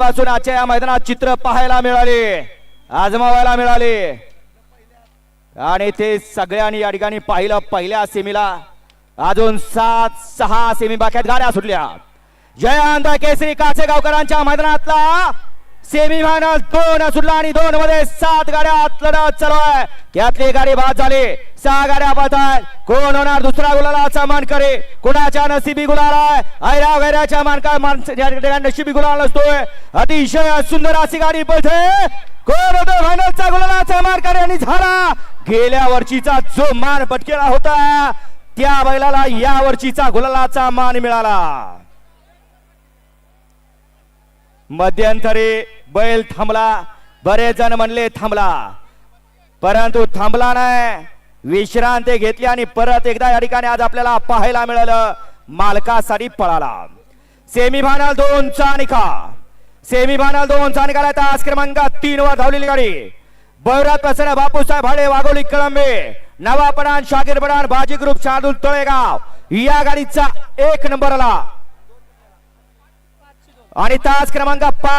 पासून आजच्या या मैदानात चित्र पाहायला मिळाले आजमावायला मिळाले. आणि ते सगळ्यांनी या ठिकाणी पाहिलं पहिल्या सेमीला. अजून सात सहा सेमी बाक्यात गाड्या सुटल्या. जयंत केसरी कासेगावकरांच्या मैदानातला सेमी फायनल दोन सुटला आणि दोन मध्ये सात गाड्या लढत चालू आहे यातली गाडी बाद झाली. सहा गाड्या बाद आहेत कोण होणार दुसरा गुलालाचा मान करे? कुणाच्या नशिबी गुलाल? आहे ऐरा वैराच्या मानका माणसं ज्या नशिबी गुलाल असतोय अतिशय सुंदर अशी गाडी पळते. कोण होतो फायनलचा गुलालाचा मान करे? आणि झाला. गेल्या वर्षीचा जो मान पटकेला होता त्या बैलाला या वर्षीचा गुलालाचा मान मिळाला. मध्यंतरी बैल थांबला. बरेच जण म्हणले थांबला. परंतु थांबला नाही. विश्रांती घेतली आणि परत एकदा या ठिकाणी आज आपल्याला पाहायला मिळालं मालकासाठी पळाला. सेमी फायनल दोनचा निकाल. सेमी फायनल दोनचा निकाल तास क्रमांक तीन वर धावलेली गाडी. बैरात प्रसन्न बापूसाहेब भाडे वाघोली कळंबे नवा पडाण शाकीर पडाण बाजी ग्रुप शार्दूल तळेगाव. या गाडीचा एक नंबर आला आणि तास क्रमांक पाच.